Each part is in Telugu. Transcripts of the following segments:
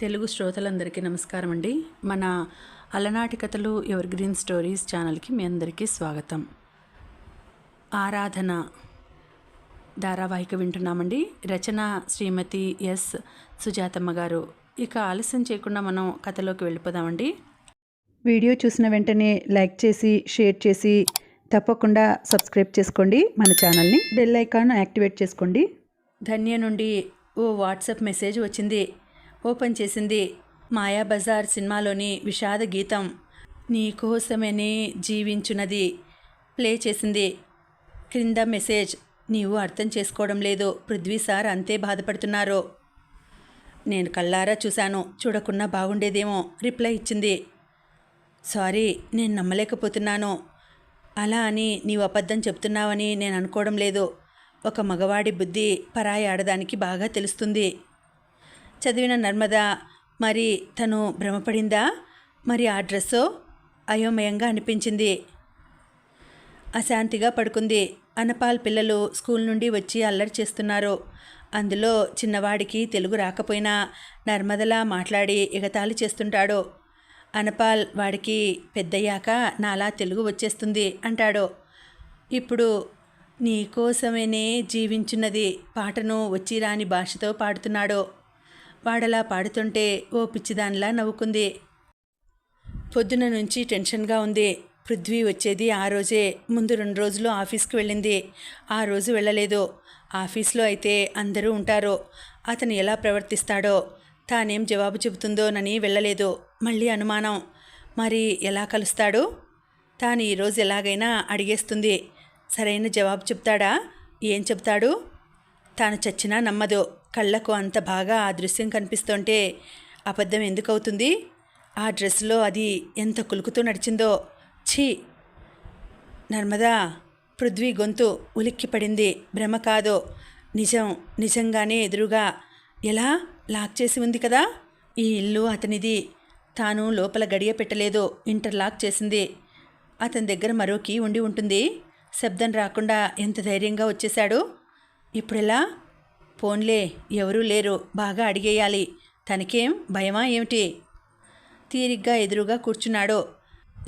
తెలుగు శ్రోతలందరికీ నమస్కారం అండి మన అలనాటి కథలు ఎవర్ గ్రీన్ స్టోరీస్ ఛానల్కి మీ అందరికీ స్వాగతం. ఆరాధన ధారావాహిక వింటున్నామండి. రచన శ్రీమతి ఎస్ సుజాతమ్మ గారు. ఇక ఆలస్యం చేయకుండా మనం కథలోకి వెళ్ళిపోదామండి. వీడియో చూసిన వెంటనే లైక్ చేసి షేర్ చేసి తప్పకుండా సబ్స్క్రైబ్ చేసుకోండి. మన ఛానల్ని బెల్ ఐకాన్ యాక్టివేట్ చేసుకోండి. ధన్య నుండి ఓ వాట్సాప్ మెసేజ్ వచ్చింది. ఓపెన్ చేసింది మాయా బజార్ సినిమాలోని విషాద గీతం. నీ కోసమనే జీవించున్నది. ప్లే చేసింది. క్రింద మెసేజ్ నీవు అర్థం చేసుకోవడం లేదు. పృథ్వీ సార్ అంతే బాధపడుతున్నారు. నేను కళ్ళారా చూశాను. చూడకున్నా బాగుండేదేమో. రిప్లై ఇచ్చింది. సారీ నేను నమ్మలేకపోతున్నాను. అలా అని నీవు అబద్ధం చెప్తున్నావని నేను అనుకోవడం లేదు. ఒక మగవాడి బుద్ధి పరాయి ఆడదానికి బాగా తెలుస్తుంది. చదివిన నర్మద మరి తను భ్రమపడిందా? మరి ఆ డ్రెస్సో? అయోమయంగా అనిపించింది. అశాంతిగా పడుకుంది. అనపాల్ పిల్లలు స్కూల్ నుండి వచ్చి అల్లరి చేస్తున్నారు. అందులో చిన్నవాడికి తెలుగు రాకపోయినా నర్మదలా మాట్లాడి ఎగతాళి చేస్తుంటాడు. అనపాల్ వాడికి పెద్దయ్యాక నాలా తెలుగు వచ్చేస్తుంది అంటాడు. ఇప్పుడు నీకోసమేనే జీవించున్నది పాటను వచ్చి రాని భాషతో పాడుతున్నాడు. వాడలా పాడుతుంటే ఓ పిచ్చిదానిలా నవ్వుకుంది. పొద్దున నుంచి టెన్షన్గా ఉంది. పృథ్వీ వచ్చేది ఆ రోజే. ముందు రెండు రోజులు ఆఫీస్కి వెళ్ళింది. ఆ రోజు వెళ్ళలేదు. ఆఫీస్లో అయితే అందరూ ఉంటారు. అతను ఎలా ప్రవర్తిస్తాడో తానేం జవాబు చెబుతుందోనని వెళ్ళలేదు. మళ్ళీ అనుమానం. మరి ఎలా కలుస్తాడు? తాను ఈరోజు ఎలాగైనా అడిగేస్తుంది. సరైన జవాబు చెప్తాడా? ఏం చెప్తాడు? తాను చచ్చినా నమ్మదు. కళ్ళకు అంత బాగా ఆ దృశ్యం కనిపిస్తుంటే అబద్ధం ఎందుకు అవుతుంది ఆ డ్రెస్లో అది ఎంత కులుకుతూ నడిచిందో? ఛీ! నర్మదా పృథ్వీ గొంతు ఉలిక్కి పడింది భ్రమ కాదు? నిజం నిజంగానే ఎదురుగా ఎలా లాక్ చేసి ఉంది కదా? ఈ ఇల్లు అతనిది. తాను లోపల గడియ పెట్టలేదు. ఇంటర్లాక్ చేసింది. అతని దగ్గర మరో కీ ఉండి ఉంటుంది. శబ్దం రాకుండా ఎంత ధైర్యంగా వచ్చేశాడు? ఇప్పుడెలా? పోన్లే ఎవరూ లేరు. బాగా అడిగేయాలి. తనకేం భయమా ఏమిటి? తీరిగ్గా ఎదురుగా కూర్చున్నాడు.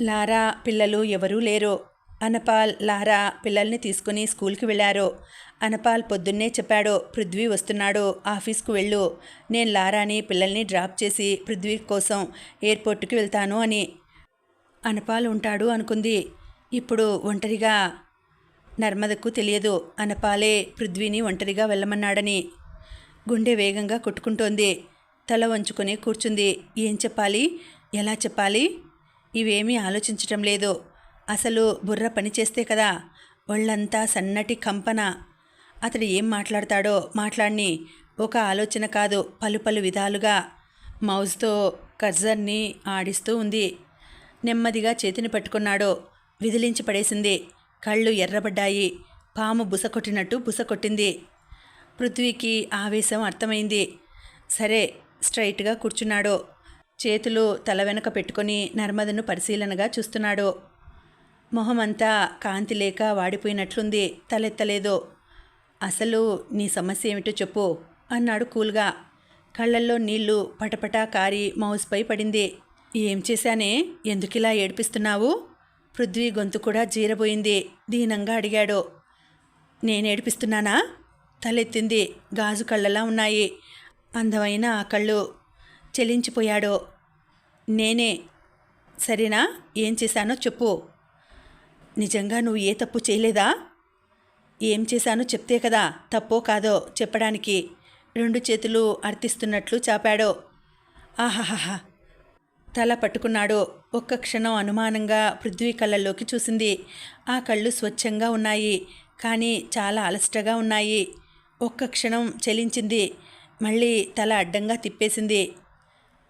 లారా పిల్లలు ఎవరూ లేరు. అనపాల్ లారా పిల్లల్ని తీసుకుని స్కూల్కి వెళ్ళారు. అనపాల్ పొద్దున్నే చెప్పాడు పృథ్వీ వస్తున్నాడు ఆఫీస్కు వెళ్ళు. నేను లారాని పిల్లల్ని డ్రాప్ చేసి పృథ్వీ కోసం ఎయిర్పోర్ట్కి వెళ్తాను అని. అనపాల్ ఉంటాడు అనుకుంది. ఇప్పుడు ఒంటరిగా నర్మదకు తెలియదు. అనపాలే పృథ్వీని ఒంటరిగా వెళ్ళమన్నాడని. గుండె వేగంగా కొట్టుకుంటోంది. తల వంచుకొని కూర్చుంది. ఏం చెప్పాలి? ఎలా చెప్పాలి? ఇవేమీ ఆలోచించటం లేదు. అసలు బుర్ర పనిచేస్తే కదా. ఒళ్ళంతా సన్నటి కంపన. అతడు ఏం మాట్లాడతాడో మాట్లాడిని. ఒక ఆలోచన కాదు. పలు పలు విధాలుగా. మౌజ్తో కర్జర్ని ఆడిస్తూ ఉంది. నెమ్మదిగా చేతిని పట్టుకున్నాడు. విదిలించి పడేసింది. కళ్ళు ఎర్రబడ్డాయి. పాము బుస కొట్టినట్టు బుస కొట్టింది పృథ్వీకి ఆవేశం అర్థమైంది. సరే స్ట్రైట్గా కూర్చున్నాడు. చేతులు తల వెనక పెట్టుకొని నర్మదను పరిశీలనగా చూస్తున్నాడు. మొహమంతా కాంతి లేక వాడిపోయినట్లుంది. తలెత్తలేదు. అసలు నీ సమస్య ఏమిటో చెప్పు అన్నాడు కూల్గా. కళ్ళల్లో నీళ్ళు పటపటా కారి మౌస్పై పడింది. ఏం చేశానే? ఎందుకిలా ఏడిపిస్తున్నావు? పృథ్వీ గొంతు కూడా జీరబోయింది. దీనంగా అడిగాడు. నేనేడిపిస్తున్నానా తలెత్తింది. గాజు కళ్ళలా ఉన్నాయి. అందమైన ఆ కళ్ళు. చెలించిపోయాడు. నేనే. సరేనా? ఏం చేశానో చెప్పు. నిజంగా నువ్వు ఏ తప్పు చేయలేదా? ఏం చేశానో చెప్తే కదా. తప్పో కాదో చెప్పడానికి. రెండు చేతులు అర్థిస్తున్నట్లు చాపాడు. ఆహాహాహా! తల పట్టుకున్నాడు ఒక్క క్షణం అనుమానంగా పృథ్వీ కళ్ళల్లోకి చూసింది. ఆ కళ్ళు స్వచ్ఛంగా ఉన్నాయి కానీ చాలా అలసటగా ఉన్నాయి. ఒక్క క్షణం చెలించింది. మళ్ళీ తల అడ్డంగా తిప్పేసింది.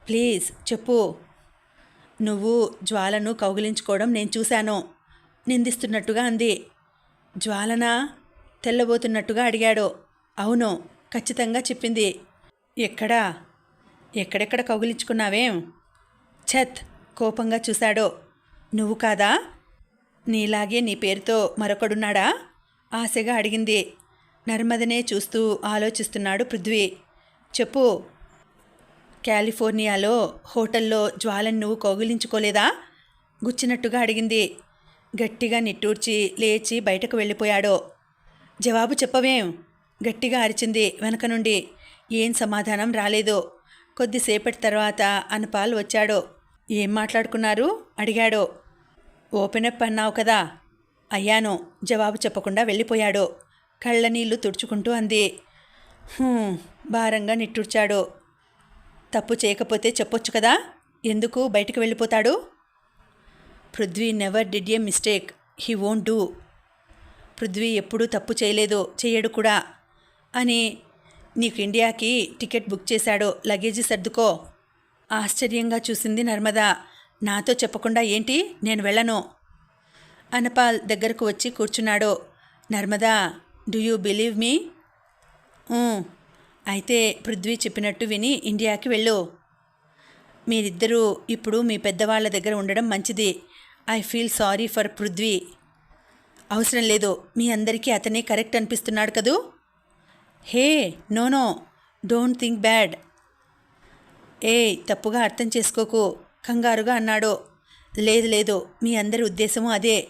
ప్లీజ్ చెప్పు. నువ్వు జ్వాలను కౌగిలించుకోవడం నేను చూశాను నిందిస్తున్నట్టుగా అంది. జ్వాలనా? తెల్లబోతున్నట్టుగా అడిగాడు. అవును ఖచ్చితంగా చెప్పింది. ఎక్కడా? ఎక్కడెక్కడ కౌగిలించుకున్నావేం? ఛత్ కోపంగా చూశాడు. నువ్వు కాదా? నీలాగే నీ పేరుతో మరొకడున్నాడా? ఆశగా అడిగింది. నర్మదనే చూస్తూ ఆలోచిస్తున్నాడు పృథ్వీ. చెప్పు కాలిఫోర్నియాలో హోటల్లో జ్వాలను నువ్వు కౌగిలించుకోలేదా? గుచ్చినట్టుగా అడిగింది. గట్టిగా నిట్టూర్చి లేచి బయటకు వెళ్ళిపోయాడు. జవాబు చెప్పవేం? గట్టిగా అరిచింది వెనక నుండి. ఏం సమాధానం రాలేదు. కొద్దిసేపటి తర్వాత అనపాల్ వచ్చాడు. ఏం మాట్లాడుకున్నారు? అడిగాడో. ఓపెన్ అప్ అన్నావు కదా. అయ్యాను. జవాబు చెప్పకుండా వెళ్ళిపోయాడు. కళ్ళ నీళ్ళు తుడుచుకుంటూ అంది. భారంగా నిట్టూర్చాడు. తప్పు చేయకపోతే చెప్పొచ్చు కదా? ఎందుకు బయటకు వెళ్ళిపోతాడు? Prithvi never did a mistake he won't do Prithvi ఎప్పుడూ తప్పు చేయలేదు. చేయడు కూడా. అని నీకు ఇండియాకి టికెట్ బుక్ చేశాడు. లగేజీ సర్దుకో. ఆశ్చర్యంగా చూసింది నర్మద. నాతో చెప్పకుండా ఏంటి? నేను వెళ్ళను. అనపాల్ దగ్గరకు వచ్చి కూర్చున్నాడు. Narmada do you believe me? అయితే పృథ్వీ చెప్పినట్టు విని ఇండియాకి వెళ్ళు. మీరిద్దరూ ఇప్పుడు మీ పెద్దవాళ్ళ దగ్గర ఉండడం మంచిది. I feel sorry for Prithvi. అవసరం లేదు. మీ అందరికీ అతనే కరెక్ట్ అనిపిస్తున్నాడు కదూ? Hey no no. Don't think bad. ఏ తప్పుగా అర్థం చేసుకోకు కంగారుగా అన్నాడు. లేదు లేదు మీ అందరి ఉద్దేశము అదే.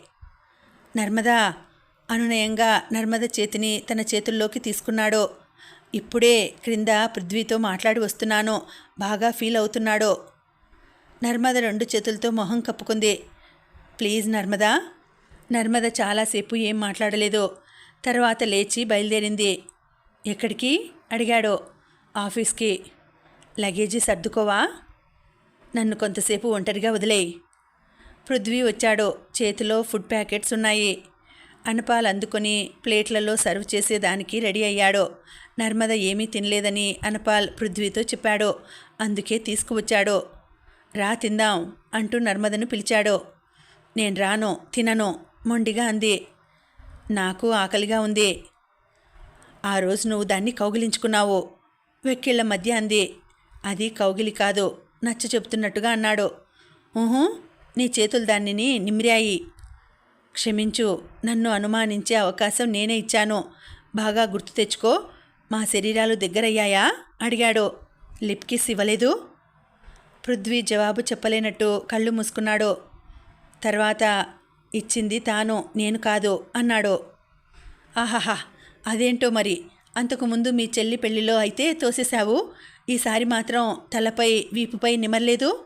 నర్మదా అనునయంగా నర్మద చేతిని తన చేతుల్లోకి తీసుకున్నాడు. ఇప్పుడే క్రింద పృథ్వీతో మాట్లాడి వస్తున్నాను. బాగా ఫీల్ అవుతున్నాడు. నర్మద రెండు చేతులతో మొహం కప్పుకుంది. ప్లీజ్ నర్మదా. నర్మద చాలాసేపు ఏం మాట్లాడలేదు. తర్వాత లేచి బయలుదేరింది. ఎక్కడికి? అడిగాడు. ఆఫీస్కి. లగేజీ సర్దుకోవా? నన్ను కొంతసేపు ఒంటరిగా వదిలేయి. పృథ్వీ వచ్చాడో చేతిలో ఫుడ్ ప్యాకెట్స్ ఉన్నాయి. అనపాల్ అందుకొని ప్లేట్లలో సర్వ్ చేసేదానికి రెడీ అయ్యాడో. నర్మద ఏమీ తినలేదని అనపాల్ పృథ్వీతో చెప్పాడో. అందుకే తీసుకువచ్చాడో. రా తిందాం అంటూ నర్మదను పిలిచాడు. నేను రాను తినను మొండిగా అంది. నాకు ఆకలిగా ఉంది. ఆ రోజు నువ్వు దాన్ని కౌగిలించుకున్నావు. వెక్కిళ్ళ మధ్య అంది. అది కౌగిలి కాదు నచ్చ చెప్తున్నట్టుగా అన్నాడు. ఊహూ నీ చేతులు దానిని నిమిరాయి. క్షమించు నన్ను అనుమానించే అవకాశం నేనే ఇచ్చాను. బాగా గుర్తు తెచ్చుకో మా శరీరాలు దగ్గరయ్యాయా? అడిగాడు. లిప్కిస్ ఇవ్వలేదు. పృథ్వీ జవాబు చెప్పలేనట్టు కళ్ళు మూసుకున్నాడు. తర్వాత ఇచ్చింది తాను నేను కాదు అన్నాడు. ఆహాహా అదేంటో మరి? అంతకుముందు మీ చెల్లి పెళ్ళిలో అయితే తోసేశావు. ఈసారి మాత్రం తలపై వీపుపై నిమర్లేదు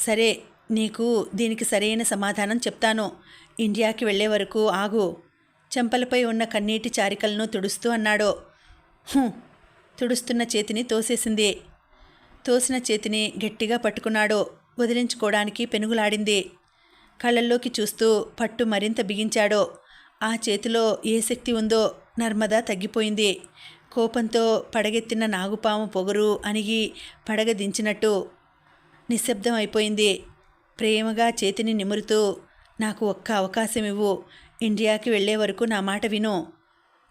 సరే నీకు దీనికి సరైన సమాధానం చెప్తాను. ఇండియాకి వెళ్ళే వరకు ఆగు. చెంపలపై ఉన్న కన్నీటి చారికలను తుడుస్తూ అన్నాడు. తుడుస్తున్న చేతిని తోసేసింది. తోసిన చేతిని గట్టిగా పట్టుకున్నాడు. వదిలించుకోవడానికి పెనుగులాడింది. కళ్ళల్లోకి చూస్తూ పట్టు మరింత బిగించాడు. ఆ చేతిలో ఏ శక్తి ఉందో నర్మద తగ్గిపోయింది. కోపంతో పడగెత్తిన నాగుపాము పొగరు అణిగి పడగ దించినట్టు నిశ్శబ్దం అయిపోయింది ప్రేమగా చేతిని నిమురుతూ నాకు ఒక్క అవకాశం ఇవ్వు ఇండియాకి వెళ్ళే వరకు నా మాట విను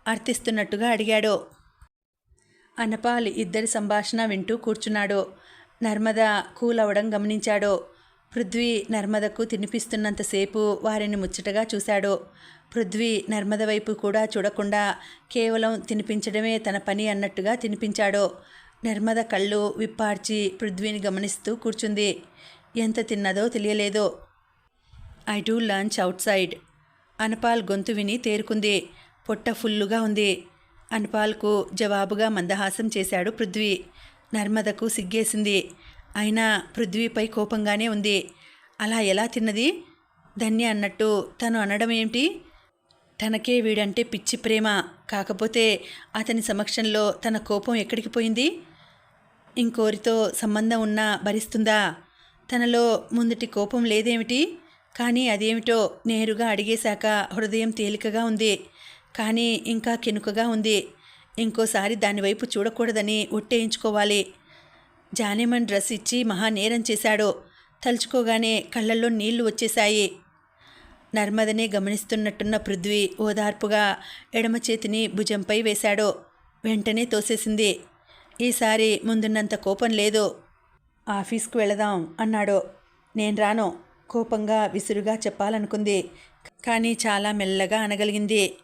అర్థిస్తున్నట్టుగా అడిగాడు. అనపాల్ ఇద్దరి సంభాషణ వింటూ కూర్చున్నాడు. నర్మద కూల్ అవడం గమనించాడు. పృథ్వీ నర్మదకు తినిపిస్తున్నంతసేపు వారిని ముచ్చటగా చూశాడు. పృథ్వీ నర్మద వైపు కూడా చూడకుండా కేవలం తినిపించడమే తన పని అన్నట్టుగా తినిపించాడు. నర్మద కళ్ళు విప్పార్చి పృథ్వీని గమనిస్తూ కూర్చుంది. ఎంత తిన్నదో తెలియలేదు. I do lunch outside. Anapal గొంతు విని తేరుకుంది. పొట్ట ఫుల్లుగా ఉంది. అనపాల్కు జవాబుగా మందహాసం చేశాడు పృథ్వీ. నర్మదకు సిగ్గేసింది. అయినా పృథ్వీపై కోపంగానే ఉంది. అలా ఎలా తిన్నది? ధన్య అన్నట్టు తను అనడం ఏమిటి? తనకే వీడంటే పిచ్చి ప్రేమ. కాకపోతే అతని సమక్షంలో తన కోపం ఎక్కడికి పోయింది? ఇంకోరితో సంబంధం ఉన్నా భరిస్తుందా? తనలో ముందుటి కోపం లేదేమిటి? కానీ అదేమిటో నేరుగా అడిగేశాక హృదయం తేలికగా ఉంది. కానీ ఇంకా కెనుకగా ఉంది. ఇంకోసారి దానివైపు చూడకూడదని ఒట్టేయించుకోవాలి. జానేమన్ డ్రెస్ ఇచ్చి మహా నేరం చేశాడు. తలుచుకోగానే కళ్ళల్లో నీళ్ళు వచ్చేశాయి. నర్మదనే గమనిస్తున్నట్టున్న పృథ్వీ ఓదార్పుగా ఎడమ చేతిని భుజంపై వేశాడు. వెంటనే తోసేసింది. ఈసారి ముందున్నంత కోపం లేదు. ఆఫీస్కు వెళదాం అన్నాడు. నేను రాను. కోపంగా విసురుగా చెప్పాలనుకుంది. కానీ చాలా మెల్లగా అనగలిగింది.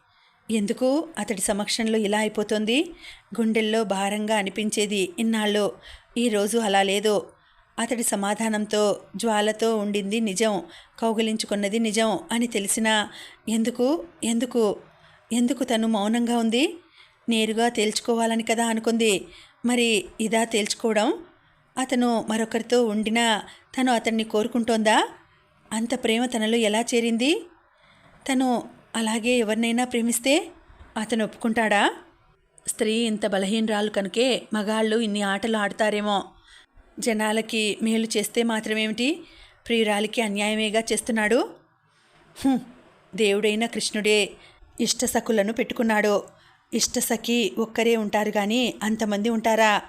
ఎందుకు? అతడి సమక్షంలో ఇలా అయిపోతుంది? గుండెల్లో భారంగా అనిపించేది ఇన్నాళ్ళు. ఈరోజు అలా లేదు అతడి సమాధానంతో జ్వాలతో ఉండింది నిజం కౌగిలించుకున్నది నిజం అని తెలిసినా ఎందుకు ఎందుకు ఎందుకు తను మౌనంగా ఉంది? నేరుగా తేల్చుకోవాలని కదా అనుకుంది. మరి ఇదా తేల్చుకోవడం? అతను మరొకరితో ఉండినా తను అతన్ని కోరుకుంటోందా? అంత ప్రేమ తనలో ఎలా చేరింది? తను అలాగే ఎవరినైనా ప్రేమిస్తే అతను ఒప్పుకుంటాడా? స్త్రీ ఇంత బలహీనరాలు కనుకే మగాళ్ళు ఇన్ని ఆటలు ఆడతారేమో. జనాలకి మేలు చేస్తే మాత్రమేమిటి? ప్రియురాలికి అన్యాయమేగా చేస్తున్నాడు? దేవుడైన కృష్ణుడే ఇష్టసఖులను పెట్టుకున్నాడు. ఇష్టసఖి ఒక్కరే ఉంటారు కానీ అంతమంది ఉంటారా?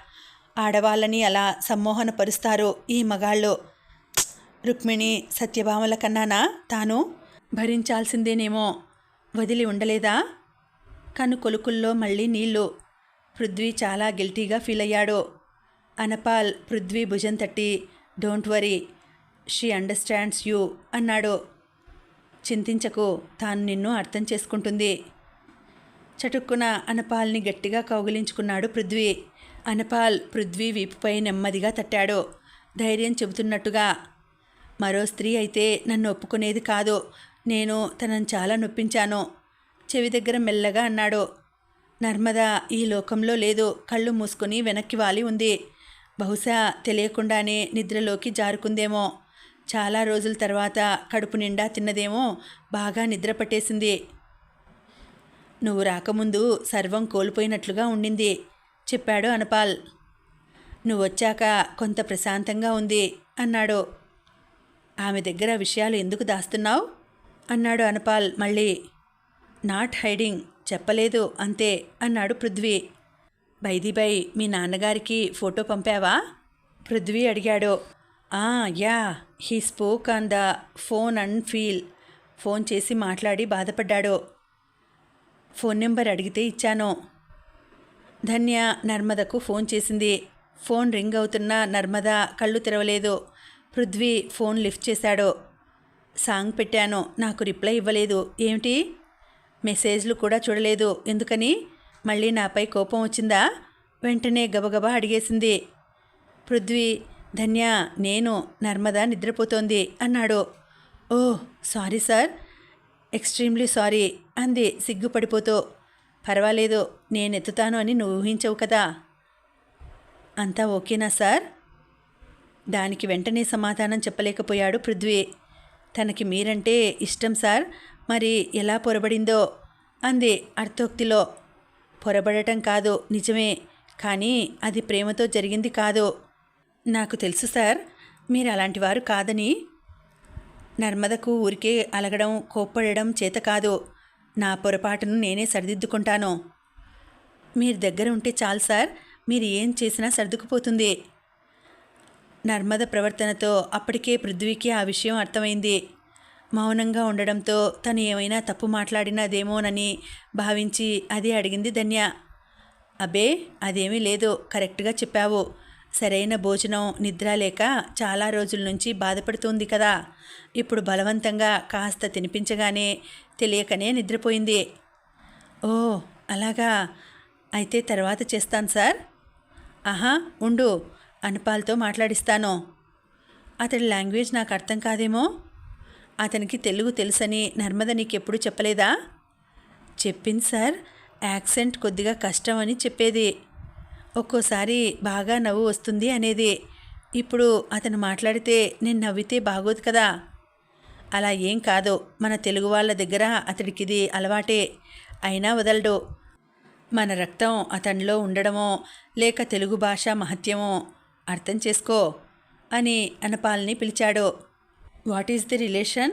ఆడవాళ్ళని అలా సమ్మోహనపరుస్తారు ఈ మగాళ్ళు. రుక్మిణి సత్యభామల కన్నానా తాను? భరించాల్సిందేనేమో. వదిలి ఉండలేదా? కను కొలుకుల్లో మళ్ళీ నీళ్ళు పృథ్వీ చాలా గిల్టీగా ఫీల్ అయ్యాడు. అనపాల్ పృథ్వీ భుజం తట్టి don't worry she understands you అన్నాడు. చింతించకు తాను నిన్ను అర్థం చేసుకుంటుంది చటుక్కున అనపాల్ని గట్టిగా కౌగిలించుకున్నాడు పృథ్వీ. అనపాల్ పృథ్వీ వీపుపై నెమ్మదిగా తట్టాడు. ధైర్యం చెబుతున్నట్టుగా. మరో స్త్రీ అయితే నన్ను ఒప్పుకునేది కాదు. నేను తనను చాలా నొప్పించాను. చెవి దగ్గర మెల్లగా అన్నాడు. నర్మద ఈ లోకంలో లేదు. కళ్ళు మూసుకొని వెనక్కి వాలి ఉంది. బహుశా తెలియకుండానే నిద్రలోకి జారుకుందేమో. చాలా రోజుల తర్వాత కడుపు నిండా తిన్నదేమో బాగా నిద్ర పట్టేసింది. నువ్వు రాకముందు సర్వం కోల్పోయినట్లుగా ఉండింది చెప్పాడు అనపాల్. నువ్వు వచ్చాక కొంత ప్రశాంతంగా ఉంది అన్నాడు. ఆమె దగ్గర విషయాలు ఎందుకు దాస్తున్నావు? అన్నాడు అనపాల్ మళ్ళీ. నాట్ హైడింగ్ చెప్పలేదు అంతే అన్నాడు పృథ్వీ. బైదిబై మీ నాన్నగారికి ఫోటో పంపావా? పృథ్వీ అడిగాడు. ఆ yeah he spoke on the phone and feel. Phone చేసి మాట్లాడి బాధపడ్డాడు. ఫోన్ నెంబర్ అడిగితే ఇచ్చాను. ధన్య నర్మదకు ఫోన్ చేసింది. ఫోన్ రింగ్ అవుతున్న నర్మద కళ్ళు తెరవలేదు. పృథ్వీ ఫోన్ లిఫ్ట్ చేశాడు. సాంగ్ పెట్టాను నాకు రిప్లై ఇవ్వలేదు. ఏమిటి? మెసేజ్లు కూడా చూడలేదు. ఎందుకని? మళ్ళీ నాపై కోపం వచ్చిందా? వెంటనే గబగబా అడిగేసింది. పృథ్వీ ధన్య నేను నర్మద నిద్రపోతోంది అన్నాడు. Oh sorry sir. Extremely sorry అంది సిగ్గుపడిపోతూ. పర్వాలేదు నేను ఎత్తుతాను అని నువ్వు ఊహించవు కదా. అంతా ఓకేనా సార్? దానికి వెంటనే సమాధానం చెప్పలేకపోయాడు పృథ్వీ. తనకి మీరంటే ఇష్టం సార్. మరి ఎలా పొరబడిందో అంది అర్థోక్తిలో పొరబడటం కాదు నిజమే కానీ అది ప్రేమతో జరిగింది కాదు. నాకు తెలుసు సార్ మీరు అలాంటి వారు కాదని. నర్మదకు ఊరికే అలగడం కోప్పడడం చేత కాదు. నా పొరపాటును నేనే సరిదిద్దుకుంటాను. మీరు దగ్గర ఉంటే చాలు సార్ మీరు ఏం చేసినా సర్దుకుపోతుంది. నర్మద ప్రవర్తనతో అప్పటికే పృథ్వీకి ఆ విషయం అర్థమైంది. మౌనంగా ఉండడంతో తను ఏమైనా తప్పు మాట్లాడినదేమోనని భావించి అది అడిగింది ధన్య. అబే అదేమీ లేదు కరెక్ట్గా చెప్పావు. సరైన భోజనం నిద్ర లేక చాలా రోజుల నుంచి బాధపడుతుంది కదా. ఇప్పుడు బలవంతంగా కాస్త తినిపించగానే తెలియకనే నిద్రపోయింది. ఓ అలాగా? అయితే తర్వాత చేస్తాను సార్. ఆహా ఉండు అనుపాల్తో మాట్లాడిస్తాను. అతడి లాంగ్వేజ్ నాకు అర్థం కాదేమో? అతనికి తెలుగు తెలుసని నర్మద నీకెప్పుడు చెప్పలేదా? చెప్పింది సార్. యాక్సెంట్ కొద్దిగా కష్టం అని చెప్పేది. ఒక్కోసారి బాగా నవ్వు వస్తుంది అనేది. ఇప్పుడు అతను మాట్లాడితే నేను నవ్వితే బాగోదు కదా. అలా ఏం కాదు. మన తెలుగు వాళ్ళ దగ్గర అతడికి ఇది అలవాటే. అయినా వదలడు. మన రక్తం అతనిలో ఉండడమో లేక తెలుగు భాష మహత్యమో అర్థం చేసుకో అని అనపాలని పిలిచాడు. What is the relation?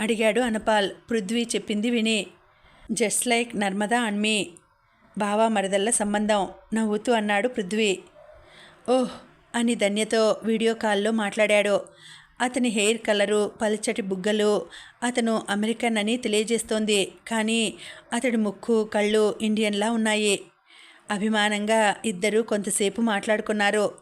అడిగాడు అనపాల్. పృథ్వీ చెప్పింది విని just like Narmada and me బావా మరదల్ల సంబంధం నవ్వుతూ అన్నాడు పృథ్వీ. ఓహ్ అని ధన్యతో వీడియో కాల్లో మాట్లాడాడు. అతని హెయిర్ కలరు పలుచటి బుగ్గలు అతను అమెరికన్ అని తెలియజేస్తోంది. కానీ అతడి ముక్కు కళ్ళు ఇండియన్లా ఉన్నాయి. అభిమానంగా ఇద్దరూ కొంతసేపు మాట్లాడుకున్నారు.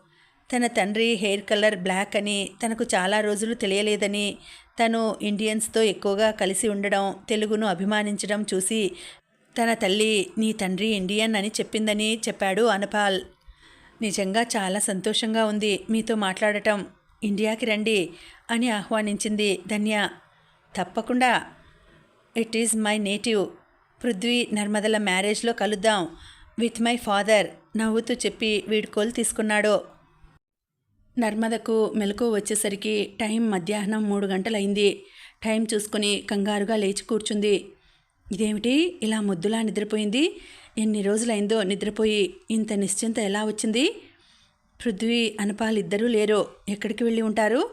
తన తండ్రి హెయిర్ కలర్ బ్లాక్ అని తనకు చాలా రోజులు తెలియలేదని తను ఇండియన్స్తో ఎక్కువగా కలిసి ఉండడం తెలుగును అభిమానించడం చూసి తన తల్లి నీ తండ్రి ఇండియన్ అని చెప్పిందని చెప్పాడు అనపాల్. నిజంగా చాలా సంతోషంగా ఉంది మీతో మాట్లాడటం. ఇండియాకి రండి అని ఆహ్వానించింది ధన్య. తప్పకుండా. It is my native. Prithvi నర్మదల మ్యారేజ్లో కలుద్దాం. విత్ మై ఫాదర్ నవ్వుతూ చెప్పి వీడుకోలు తీసుకున్నాడు. నర్మదకు మెలకు వచ్చేసరికి టైం మధ్యాహ్నం మూడు గంటలైంది. టైం చూసుకుని కంగారుగా లేచి కూర్చుంది. ఇదేమిటి? ఇలా ముద్దులా నిద్రపోయింది? ఎన్ని రోజులైందో నిద్రపోయి ఇంత నిశ్చింత ఎలా వచ్చింది? పృథ్వీ అనపాల్ ఇద్దరూ లేరు. ఎక్కడికి వెళ్ళి ఉంటారు?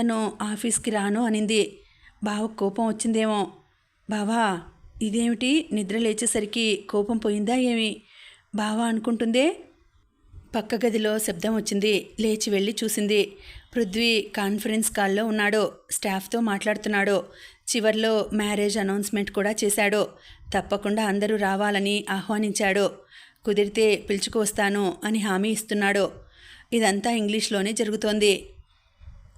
తను ఆఫీస్కి రాను అనింది. బావ కోపం వచ్చిందేమో. బావా ఇదేమిటి? నిద్ర లేచేసరికి కోపం పోయిందా ఏమి? బావా అనుకుంటుందే? పక్క గదిలో శబ్దం వచ్చింది. లేచి వెళ్ళి చూసింది. పృథ్వీ కాన్ఫరెన్స్ కాల్లో ఉన్నాడు. స్టాఫ్తో మాట్లాడుతున్నాడు. చివర్లో మ్యారేజ్ అనౌన్స్మెంట్ కూడా చేశాడు. తప్పకుండా అందరూ రావాలని ఆహ్వానించాడు. కుదిరితే పిలుచుకువస్తాను అని హామీ ఇస్తున్నాడు. ఇదంతా ఇంగ్లీష్లోనే జరుగుతోంది.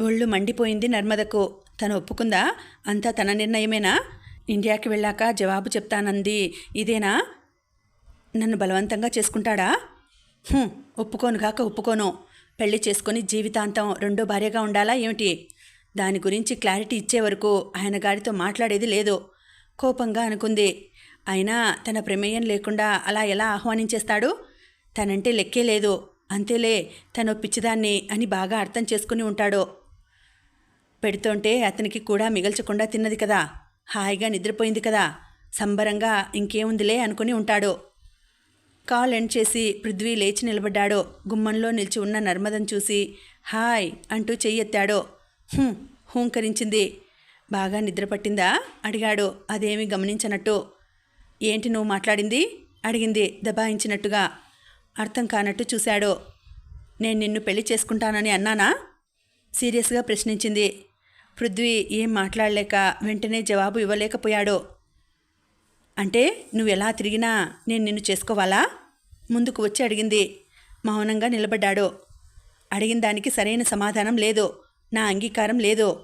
ఒళ్ళు మండిపోయింది నర్మదకు. తను ఒప్పుకుందా? అంతా తన నిర్ణయమేనా? ఇండియాకి వెళ్ళాక జవాబు చెప్తానంది. ఇదేనా? నన్ను బలవంతంగా చేసుకుంటాడా? ఒప్పుకోను కాక ఒప్పుకోను. పెళ్ళి చేసుకొని జీవితాంతం రెండో భార్యగా ఉండాలా ఏమిటి? దాని గురించి క్లారిటీ ఇచ్చే వరకు ఆయన గారితో మాట్లాడేది లేదు. కోపంగా అనుకుంది. అయినా తన ప్రమేయం లేకుండా అలా ఎలా ఆహ్వానించేస్తాడు? తనంటే లెక్కే లేదు. అంతేలే తను పిచ్చిదాన్ని అని బాగా అర్థం చేసుకుని ఉంటాడు. పెడుతుంటే అతనికి కూడా మిగల్చకుండా తిన్నది కదా. హాయిగా నిద్రపోయింది కదా. సంబరంగా ఇంకేముందిలే అనుకుని ఉంటాడు. కాల్ ఎండ్ చేసి పృథ్వీ లేచి నిలబడ్డాడు. గుమ్మంలో నిలిచి ఉన్న నర్మదను చూసి హాయ్ అంటూ చెయ్యెత్తాడో. "హుం" హూంకరించింది. బాగా నిద్ర పట్టిందా? అడిగాడు. అదేమీ గమనించనట్టు. ఏంటి నువ్వు మాట్లాడింది? అడిగింది దబాయించినట్టుగా. అర్థం కానట్టు చూశాడు. నేను నిన్ను పెళ్ళి చేసుకుంటానని అన్నానా? సీరియస్గా ప్రశ్నించింది. పృథ్వీ ఏం మాట్లాడలేక వెంటనే జవాబు ఇవ్వలేకపోయాడు. అంటే నువ్వు ఎలా తిరిగినా నేను నిన్ను చేసుకోవాలా? ముందుకు వచ్చి అడిగింది. మౌనంగా నిలబడ్డాడు. అడిగిన దానికి సరైన సమాధానం లేదు. నా అంగీకారం లేదు.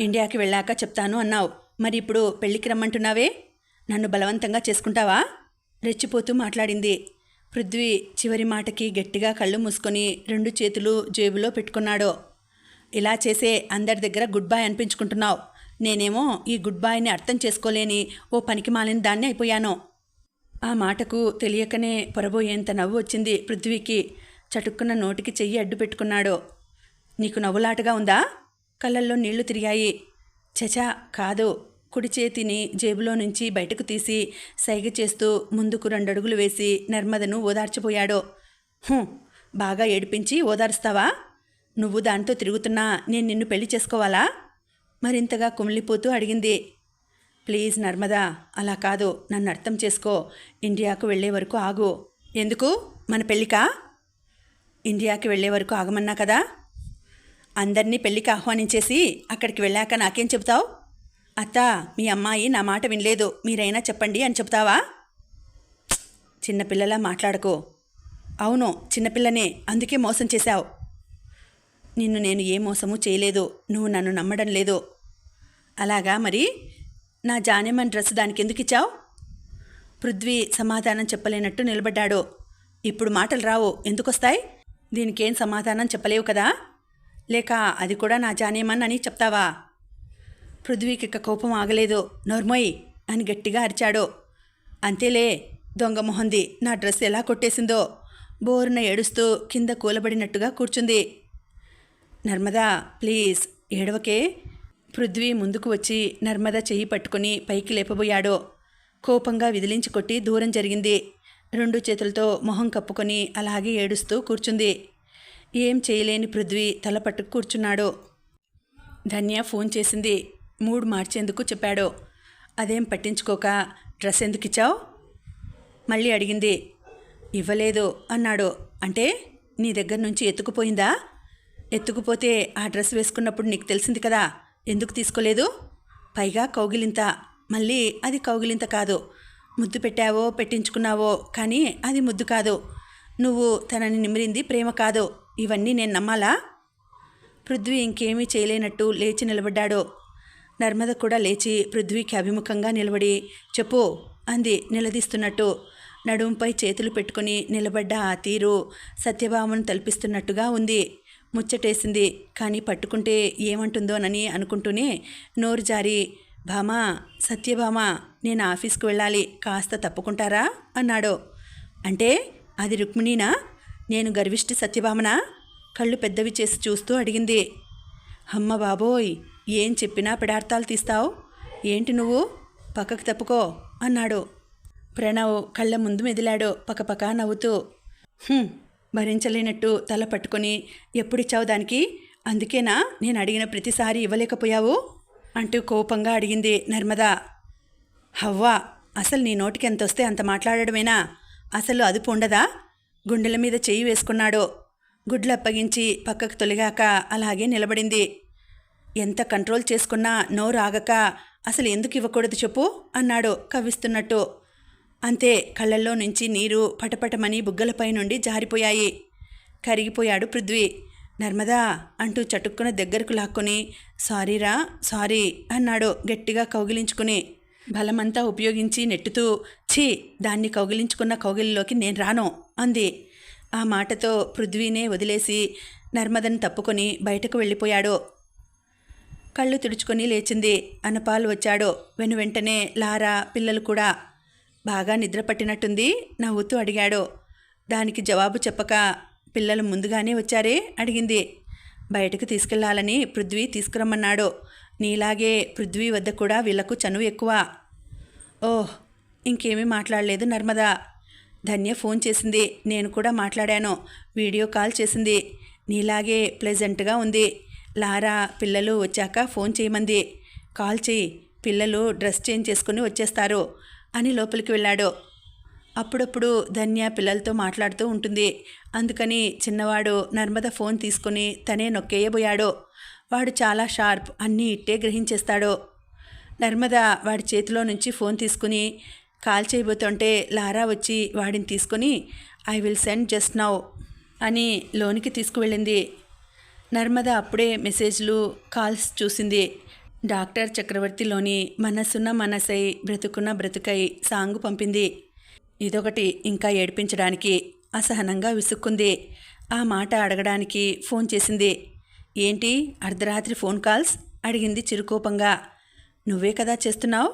ఇండియాకి వెళ్ళాక చెప్తాను అన్నావు. మరి ఇప్పుడు పెళ్ళికి రమ్మంటున్నావే? నన్ను బలవంతంగా చేసుకుంటావా? రెచ్చిపోతూ మాట్లాడింది. పృథ్వీ చివరి మాటకి గట్టిగా కళ్ళు మూసుకొని రెండు చేతులు జేబులో పెట్టుకున్నాడు. ఇలా చేసే అందరి దగ్గర గుడ్ బాయ్ అనిపించుకుంటున్నావు. నేనేమో ఈ గుడ్ బాయ్ని అర్థం చేసుకోలేని ఓ పనికి మాలిన దాన్ని అయిపోయాను. ఆ మాటకు తెలియకనే పొరబోయేంత నవ్వు వచ్చింది పృథ్వీకి. చటుక్కున నోటికి చెయ్యి అడ్డు పెట్టుకున్నాడు. నీకు నవ్వులాటగా ఉందా? కళ్ళల్లో నీళ్ళు తిరిగాయి. చచా కాదు. కుడి చేతిని జేబులో నుంచి బయటకు తీసి సైగ చేస్తూ ముందుకు రెండడుగులు వేసి నర్మదను ఓదార్చిపోయాడు హు బాగా ఏడిపించి ఓదారుస్తావా? నువ్వు దాంతో తిరుగుతున్నా నేను నిన్ను పెళ్ళి చేసుకోవాలా? మరింతగా కుమిలిపోతూ అడిగింది. ప్లీజ్ నర్మదా అలా కాదు నన్ను అర్థం చేసుకో. ఇండియాకు వెళ్ళే వరకు ఆగు. ఎందుకు? మన పెళ్ళికా? ఇండియాకి వెళ్ళే వరకు ఆగమన్నా కదా? అందరినీ పెళ్ళికి ఆహ్వానించేసి అక్కడికి వెళ్ళాక నాకేం చెబుతావు? అత్త మీ అమ్మాయి నా మాట వినలేదు. మీరైనా చెప్పండి అని చెప్తావా చిన్నపిల్లలా మాట్లాడకు. అవును చిన్నపిల్లనే అందుకే మోసం చేశావు. నిన్ను నేను ఏ మోసము చేయలేదు. నువ్వు నన్ను నమ్మడం లేదు. అలాగా మరి? నా జానేమన్ డ్రెస్ దానికి ఎందుకు ఇచ్చావు పృథ్వీ సమాధానం చెప్పలేనట్టు నిలబడ్డాడు. ఇప్పుడు మాటలు రావు. ఎందుకొస్తాయి? దీనికేం సమాధానం చెప్పలేవు కదా? లేక అది కూడా నా జానేమన్ అని చెప్తావా? పృథ్వీకి ఇక కోపం ఆగలేదు. నోర్మోయ్ అని గట్టిగా అరిచాడు. అంతేలే దొంగ మొహంది. నా డ్రెస్ ఎలా కొట్టేసిందో. బోరున ఏడుస్తూ కింద కూలబడినట్టుగా కూర్చుంది. నర్మదా ప్లీజ్ ఏడవకే. పృథ్వీ ముందుకు వచ్చి నర్మద చెయ్యి పట్టుకుని పైకి లేపబోయాడు. కోపంగా విదిలించి కొట్టి దూరం జరిగింది. రెండు చేతులతో మొహం కప్పుకొని అలాగే ఏడుస్తూ కూర్చుంది. ఏం చేయలేని పృథ్వీ తల పట్టుకు కూర్చున్నాడు. ధన్య ఫోన్ చేసింది. మూడ్ మార్చేందుకు చెప్పాడు. అదేం పట్టించుకోక డ్రెస్ ఎందుకు ఇచ్చావు? మళ్ళీ అడిగింది. ఇవ్వలేదు అన్నాడు. అంటే నీ దగ్గర నుంచి ఎత్తుకుపోయిందా? ఎత్తుకుపోతే ఆ డ్రెస్ వేసుకున్నప్పుడు నీకు తెలిసింది కదా. ఎందుకు తీసుకోలేదు? పైగా కౌగిలింత. మళ్ళీ అది కౌగిలింత కాదు. ముద్దు పెట్టావో పెట్టించుకున్నావో కానీ అది ముద్దు కాదు. నువ్వు తనని నిమిరింది ప్రేమ కాదు. ఇవన్నీ నేను నమ్మాలా? పృథ్వీ ఇంకేమీ చేయలేనట్టు లేచి నిలబడ్డాడు. నర్మద కూడా లేచి పృథ్వీకి అభిముఖంగా నిలబడి చెప్పు అంది నిలదీస్తున్నట్టు. నడుంపై చేతులు పెట్టుకుని నిలబడ్డ ఆ తీరు సత్యభామను తలపిస్తున్నట్టుగా ఉంది. ముచ్చటేసింది. కానీ పట్టుకుంటే ఏమంటుందోనని అనుకుంటూనే నోరు జారి భామా సత్యభామ నేను ఆఫీస్కి వెళ్ళాలి. కాస్త తప్పుకుంటారా? అన్నాడు. అంటే అది రుక్మిణీనా? నేను గర్విష్టి సత్యభామనా? కళ్ళు పెద్దవి చేసి చూస్తూ అడిగింది. అమ్మ బాబోయ్ ఏం చెప్పినా పెడార్థాలు తీస్తావు? ఏంటి నువ్వు? పక్కకు తప్పుకో అన్నాడు. ప్రణవ్ కళ్ళ ముందు మెదిలాడు పకపక నవ్వుతూ. భరించలేనట్టు తల పట్టుకొని ఎప్పుడిచ్చావు దానికి? అందుకేనా? నేను అడిగిన ప్రతిసారి ఇవ్వలేకపోయావు? అంటూ కోపంగా అడిగింది నర్మదా. హవ్వా అసలు నీ నోటికి ఎంత వస్తే అంత మాట్లాడడమేనా? అసలు అదుపు ఉండదా? గుండెల మీద చెయ్యి వేసుకున్నాడు. గుడ్లు అప్పగించి పక్కకు తొలిగాక అలాగే నిలబడింది. ఎంత కంట్రోల్ చేసుకున్నా నోరు ఆగక అసలు ఎందుకు ఇవ్వకూడదు చెప్పు అన్నాడు కవ్విస్తున్నట్టు. అంతే కళ్ళల్లో నుంచి నీరు పటపటమని బుగ్గలపై నుండి జారిపోయాయి. కరిగిపోయాడు పృథ్వీ. నర్మదా అంటూ చటుక్కున దగ్గరకు లాక్కొని సారీరా సారీ అన్నాడు గట్టిగా కౌగిలించుకుని. బలమంతా ఉపయోగించి నెట్టుతూ ఛీ దాన్ని కౌగిలించుకున్న కౌగిలిలోకి నేను రాను అంది. ఆ మాటతో పృథ్వీనే వదిలేసి నర్మదను తప్పుకొని బయటకు వెళ్ళిపోయాడు. కళ్ళు తుడుచుకొని లేచింది. అన్నపాలు వచ్చాడు. వెను వెంటనే లారా పిల్లలు కూడా బాగా నిద్ర పట్టినట్టుంది నవ్వుతూ అడిగాడు. దానికి జవాబు చెప్పక పిల్లలు ముందుగానే వచ్చారే అడిగింది. బయటకు తీసుకెళ్ళాలని పృథ్వీ తీసుకురమ్మన్నాడు. నీలాగే పృథ్వీ వద్ద కూడా వీళ్ళకు చనువు ఎక్కువ. ఓహ్ ఇంకేమీ మాట్లాడలేదు నర్మదా. ధన్య ఫోన్ చేసింది. నేను కూడా మాట్లాడాను. వీడియో కాల్ చేసింది. నీలాగే ప్లెజెంట్గా ఉంది. లారా పిల్లలు వచ్చాక ఫోన్ చేయమంది. కాల్ చేయి. పిల్లలు డ్రెస్ చేంజ్ చేసుకుని వచ్చేస్తారు. అని లోపలికి వెళ్ళాడు. అప్పుడప్పుడు ధన్య పిల్లలతో మాట్లాడుతూ ఉంటుంది. అందుకని చిన్నవాడు నర్మద ఫోన్ తీసుకుని తనే నొక్కేయబోయాడు. వాడు చాలా షార్ప్ అన్నీ ఇట్టే గ్రహించేస్తాడు. నర్మద వాడి చేతిలో నుంచి ఫోన్ తీసుకుని కాల్ చేయబోతుంటే లారా వచ్చి వాడిని తీసుకుని I will send just now అని లోనికి తీసుకువెళ్ళింది. నర్మద అప్పుడే మెసేజ్లు కాల్స్ చూసింది. డాక్టర్ చక్రవర్తిలోని మనస్సున్న మనసై బ్రతుకున్న బ్రతుకై సాంగు పంపింది. ఇదొకటి ఇంకా ఏడిపించడానికి అసహనంగా విసుక్కుంది. ఆ మాట అడగడానికి ఫోన్ చేసింది. ఏంటి? అర్ధరాత్రి ఫోన్ కాల్స్? అడిగింది చిరుకోపంగా. నువ్వే కదా చేస్తున్నావు?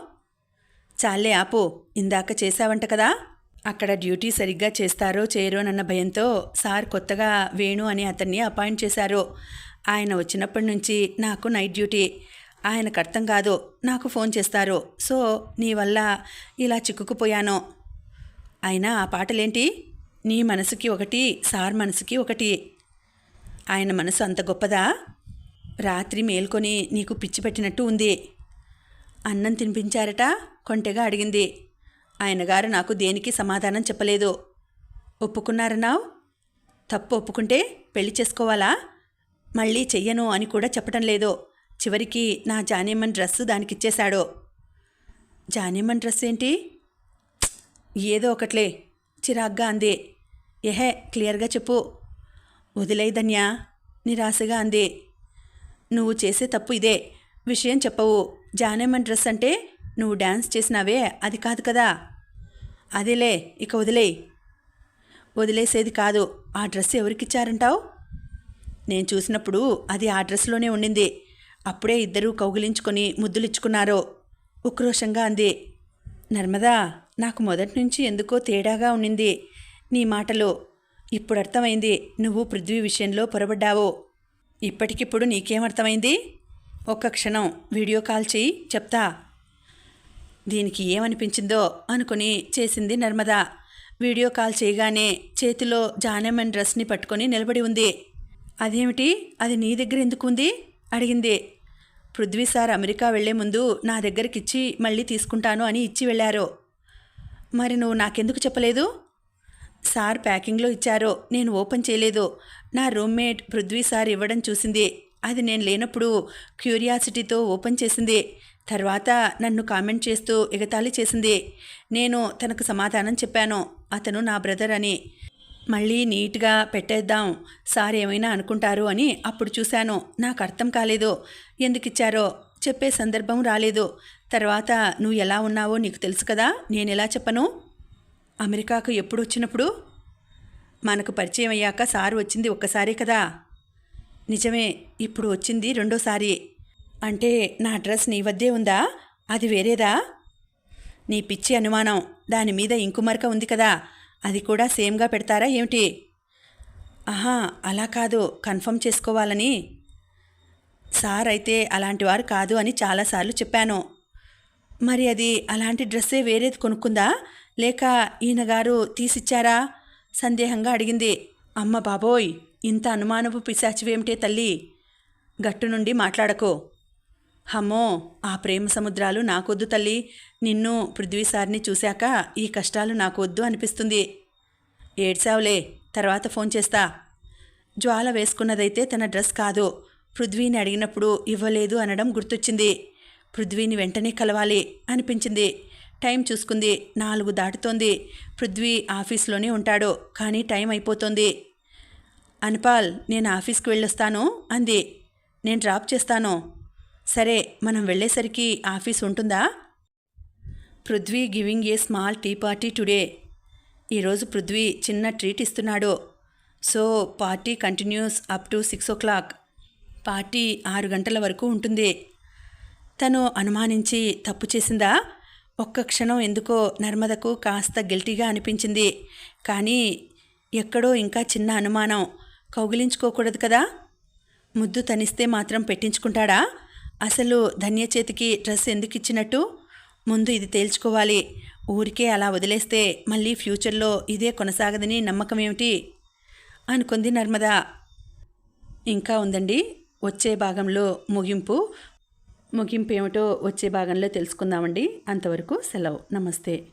చాలే ఆపు ఇందాక చేశావంట కదా. అక్కడ డ్యూటీ సరిగ్గా చేస్తారో చేయరోనన్న భయంతో సార్ కొత్తగా వేణు అని అతన్ని అపాయింట్ చేశారు. ఆయన వచ్చినప్పటి నుంచి నాకు నైట్ డ్యూటీ. ఆయనకు అర్థం కాదు నాకు ఫోన్ చేస్తారు. సో నీ వల్ల ఇలా చిక్కుకుపోయాను. అయినా ఆ పాటలేంటి? నీ మనసుకి ఒకటి సార్ మనసుకి ఒకటి. ఆయన మనసు అంత గొప్పదా? రాత్రి మేల్కొని నీకు పిచ్చి పెట్టినట్టు ఉంది. అన్నం తినిపించారట? కొంటెగా అడిగింది. ఆయనగారు నాకు దేనికి సమాధానం చెప్పలేదు. ఒప్పుకున్నారన్నావు? తప్పు ఒప్పుకుంటే పెళ్ళి చేసుకోవాలా? మళ్ళీ చెయ్యను అని కూడా చెప్పటం లేదు. చివరికి నా జానేమన్ డ్రెస్సు దానికిచ్చేశాడు. జానేమన్ డ్రెస్ ఏంటి? ఏదో ఒకట్లే చిరాగ్గా అంది. ఎహే క్లియర్గా చెప్పు. వదిలేదన్యా నిరాశగా అంది. నువ్వు చేసే తప్పు ఇదే విషయం చెప్పవు. జానేమన్ డ్రెస్ అంటే నువ్వు డ్యాన్స్ చేసినావే అది కాదు కదా. అదేలే ఇక వదిలేయి వదిలేసేది కాదు ఆ డ్రెస్ ఎవరికిచ్చారంటావు? నేను చూసినప్పుడు అది ఆ డ్రెస్లోనే ఉండింది. అప్పుడే ఇద్దరూ కౌగిలించుకొని ముద్దులిచ్చుకున్నారు. ఉక్రోషంగా అంది నర్మదా నాకు మొదటి నుంచి ఎందుకో తేడాగా ఉండింది నీ మాటలు. ఇప్పుడు అర్థమైంది నువ్వు పృథ్వీ విషయంలో పొరబడ్డావు. ఇప్పటికిప్పుడు నీకేమర్థమైంది? ఒక్క క్షణం వీడియో కాల్ చేయి చెప్తా. దీనికి ఏమనిపించిందో అనుకుని చేసింది నర్మద. వీడియో కాల్ చేయగానే చేతిలో జానమన్ డ్రెస్ని పట్టుకొని నిలబడి ఉంది. అదేమిటి? అది నీ దగ్గర ఎందుకు ఉంది? అడిగింది. పృథ్వీ సార్ అమెరికా వెళ్ళే ముందు నా దగ్గరికిచ్చి మళ్ళీ తీసుకుంటాను అని ఇచ్చి వెళ్ళారు. మరి నువ్వు నాకెందుకు చెప్పలేదు? సార్ ప్యాకింగ్లో ఇచ్చారో. నేను ఓపెన్ చేయలేదు. నా రూమ్మేట్ పృథ్వీ సార్ ఇవ్వడం చూసింది. అది నేను లేనప్పుడు క్యూరియాసిటీతో ఓపెన్ చేసింది. తర్వాత నన్ను కామెంట్ చేస్తూ ఎగతాళి చేసింది. నేను తనకు సమాధానం చెప్పాను. అతను నా బ్రదర్ అని. మళ్ళీ నీట్గా పెట్టేద్దాం సార్ ఏమైనా అనుకుంటారు అని అప్పుడు చూశాను. నాకు అర్థం కాలేదు. ఎందుకు ఇచ్చారో? చెప్పే సందర్భం రాలేదు. తర్వాత నువ్వు ఎలా ఉన్నావో నీకు తెలుసు కదా? నేను ఎలా చెప్పను? అమెరికాకు ఎప్పుడు వచ్చినప్పుడు? మనకు పరిచయం అయ్యాక సార్ వచ్చింది ఒక్కసారే కదా? నిజమే ఇప్పుడు వచ్చింది రెండోసారి. అంటే నా అడ్రస్ నీ వద్దే ఉందా? అది వేరేదా? నీ పిచ్చి అనుమానం. దాని మీద ఇంకుమరక ఉంది కదా? అది కూడా సేమ్గా పెడతారా ఏమిటి? ఆహా అలా కాదు. కన్ఫర్మ్ చేసుకోవాలని. సార్ అయితే అలాంటి వారు కాదు అని చాలాసార్లు చెప్పాను. మరి అది అలాంటి డ్రెస్సే వేరేది కొనుక్కుందా? లేక ఈయన గారు తీసిచ్చారా? సందేహంగా అడిగింది. అమ్మ బాబోయ్ ఇంత అనుమానపు పిశాచివేమిటే తల్లి. గట్టు నుండి మాట్లాడకు. హమ్మో ఆ ప్రేమ సముద్రాలు నాకొద్దు తల్లి. నిన్ను పృథ్వీసారిని చూశాక ఈ కష్టాలు నాకు వద్దు అనిపిస్తుంది. ఏడ్చావులే తర్వాత ఫోన్ చేస్తా. జ్వాల వేసుకున్నదైతే తన డ్రెస్ కాదు. పృథ్వీని అడిగినప్పుడు ఇవ్వలేదు అనడం గుర్తొచ్చింది. పృథ్వీని వెంటనే కలవాలి అనిపించింది. టైం చూసుకుంది నాలుగు దాటుతోంది. పృథ్వీ ఆఫీస్లోనే ఉంటాడు కానీ టైం అయిపోతోంది. అనుపాల్ నేను ఆఫీస్కి వెళ్ళొస్తాను అంది. నేను డ్రాప్ చేస్తాను. సరే మనం వెళ్ళేసరికి ఆఫీస్ ఉంటుందా? Prithvi giving a small tea party today. ఈరోజు పృథ్వీ చిన్న ట్రీట్ ఇస్తున్నాడు. So party continues up to six o'clock. Party ఆరు గంటల వరకు ఉంటుంది. తను అనుమానించి తప్పు చేసిందా? ఒక్క క్షణం ఎందుకో నర్మదకు కాస్త గిల్టీగా అనిపించింది. కానీ ఎక్కడో ఇంకా చిన్న అనుమానం. కౌగిలించుకోకూడదు కదా? ముద్దు తనిస్తే మాత్రం పెట్టించుకుంటాడా? అసలు ధన్య చేతికి డ్రెస్ ఎందుకు ఇచ్చినట్టు? ముందు ఇది తేల్చుకోవాలి. ఊరికే అలా వదిలేస్తే మళ్ళీ ఫ్యూచర్లో ఇదే కొనసాగదని నమ్మకం ఏమిటి అనుకుంది నర్మద. ఇంకా ఉందండి. వచ్చే భాగంలో ముగింపు. ముగింపు ఏమిటో వచ్చే భాగంలో తెలుసుకుందామండి. అంతవరకు సెలవు. నమస్తే.